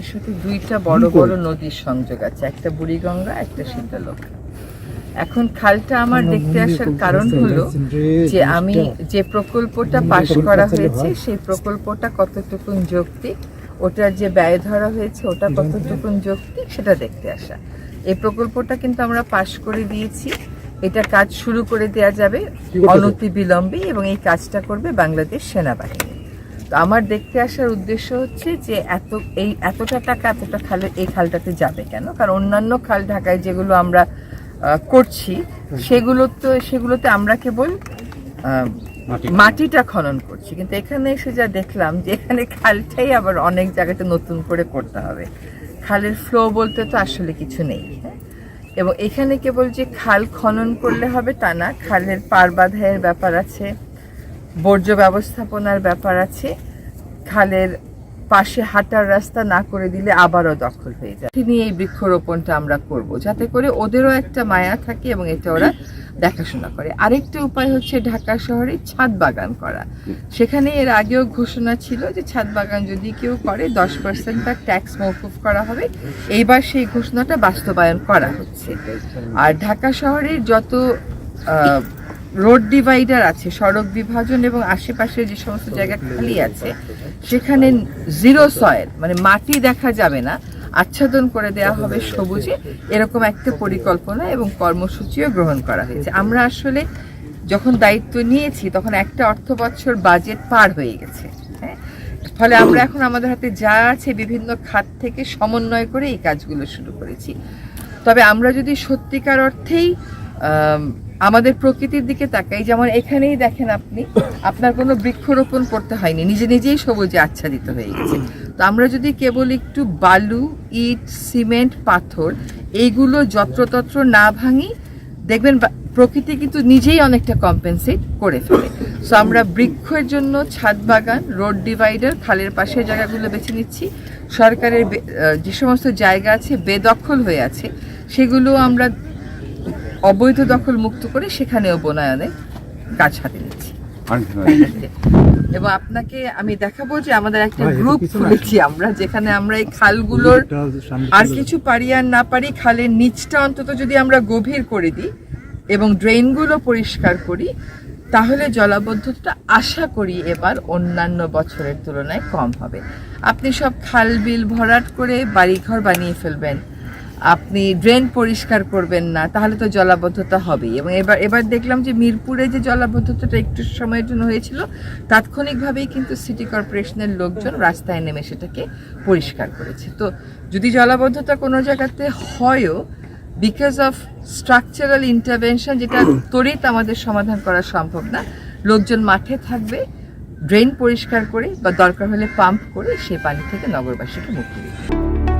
এর সাথে দুইটা বড় বড় নদীর সংযোগ আছে। একটা বুড়িগঙ্গা একটা শীতলক্ষা এখন খালটা আমার দেখতে আসার কারণ হলো যে আমি যে প্রকল্পটা পাশ করা হয়েছে সেই প্রকল্পটা কতটুকুন যৌক্তিক? ওটার যে ব্যয় ধরা হয়েছে ওটা কতটুকুন যৌক্তিক সেটা দেখতে আসা। এই প্রকল্পটা কিন্তু আমরা পাশ করে দিয়েছি। এটা কাজ শুরু করে দেওয়া যাবে অনতি বিলম্বে এবং এই কাজটা করবে বাংলাদেশ সেনাবাহিনী। তো আমার দেখতে আসার উদ্দেশ্য হচ্ছে যে এত এই এতটা টাকা এতটা খালে এই খালটাতে যাবে কেন? কারণ অন্যান্য খাল ঢাকায় যেগুলো আমরা করছি সেগুলো তো সেগুলোতে আমরা কেবল মাটিটা খনন করছি। কিন্তু এখানে এসে যা দেখলাম যে এখানে খালটাই আবার অনেক জায়গাতে নতুন করে করতে হবে। খালের ফ্লো বলতে তো আসলে কিছু নেই হ্যাঁ? এবং এখানে কেবল যে খাল খনন করলে হবে তা না খালের পার বাঁধাইয়ের ব্যাপার আছে। বর্জ্য ব্যবস্থাপনার ব্যাপার আছে, খালের পাশে হাঁটার রাস্তা না করে দিলে আবারও দখল হয়ে যায়। তিনি এই বৃক্ষরোপণটা আমরা করব, যাতে করে ওদেরও একটা মায়া থাকে এবং এটা ওরা দেখাশোনা করে। আরেকটা উপায় হচ্ছে ঢাকা শহরে ছাদ বাগান করা। সেখানে এর আগেও ঘোষণা ছিল যে ছাদ বাগান যদি কেউ করে, দশ পার্সেন্ট তার ট্যাক্স মৌকুফ করা হবে। এইবার সেই ঘোষণাটা বাস্তবায়ন করা হচ্ছে। আর ঢাকা শহরের যত রোড ডিভাইডার আছে, সড়ক বিভাজন এবং আশেপাশে যে সমস্ত জায়গা খালি আছে, সেখানে জিরো সয়েল মানে মাটি দেখা যাবে না, আচ্ছাদন করে দেওয়া হবে সবুজে, এরকম একটা পরিকল্পনা এবং কর্মসূচিও গ্রহণ করা হয়েছে। আমরা আসলে যখন দায়িত্ব নিয়েছি, তখন একটা অর্থ বছর বাজেট পার হয়ে গেছে হ্যাঁ? ফলে আমরা এখন আমাদের হাতে যা আছে বিভিন্ন খাত থেকে সমন্বয় করে এই কাজগুলো শুরু করেছি। তবে আমরা যদি সত্যিকার অর্থেই আমাদের প্রকৃতির দিকে তাকাই, যেমন এখানেই দেখেন আপনি, আপনার কোনো বৃক্ষরোপণ করতে হয়নি, নিজে নিজেই সবুজে আচ্ছাদিত হয়ে গেছে। তো আমরা যদি কেবল একটু বালু, ইট, সিমেন্ট, পাথর, এইগুলো যত্রতত্র না ভাঙি, দেখবেন প্রকৃতি কিন্তু নিজেই অনেকটা কম্পেনসেট করে ফেলে। সো আমরা বৃক্ষের জন্য ছাদ বাগান রোড ডিভাইডার খালের পাশের জায়গাগুলো বেছে নিচ্ছি। সরকারের যে সমস্ত জায়গা আছে, বেদখল হয়ে আছে, সেগুলো আমরা অবৈধ দখল মুক্ত করে সেখানেও বনায়নে কাজ হাতে নিচ্ছি। এবং আপনাকে আমি দেখাবো যে আমাদের একটা গ্রুপ খুলেছি আমরা যেখানে আমরা এই খালগুলোর আর কিছু পারি আর না পারি খালের নিচটা অন্তত যদি আমরা গভীর করে দিই এবং ড্রেনগুলো পরিষ্কার করি তাহলে জলাবদ্ধতা আশা করি এবার অন্যান্য বছরের তুলনায় কম হবে। আপনি সব খাল বিল ভরাট করে বাড়িঘর বানিয়ে ফেলবেন। আপনি ড্রেন পরিষ্কার করবেন না, তাহলে তো জলাবদ্ধতা হবেই। এবং এবার এবার দেখলাম যে মিরপুরে যে জলাবদ্ধতাটা একটু সময়ের জন্য হয়েছিল, তাৎক্ষণিকভাবেই কিন্তু সিটি কর্পোরেশনের লোকজন রাস্তায় নেমে সেটাকে পরিষ্কার করেছে। তো যদি জলাবদ্ধতা কোনো জায়গাতে হয়ও বিকজ অফ স্ট্রাকচারাল ইন্টারভেনশন যেটা তড়িৎ আমাদের সমাধান করা সম্ভব না, লোকজন মাঠে থাকবে ড্রেন পরিষ্কার করে বা দরকার হলে পাম্প করে সে পানি থেকে নগরবাসীকে মুক্তি দেবে।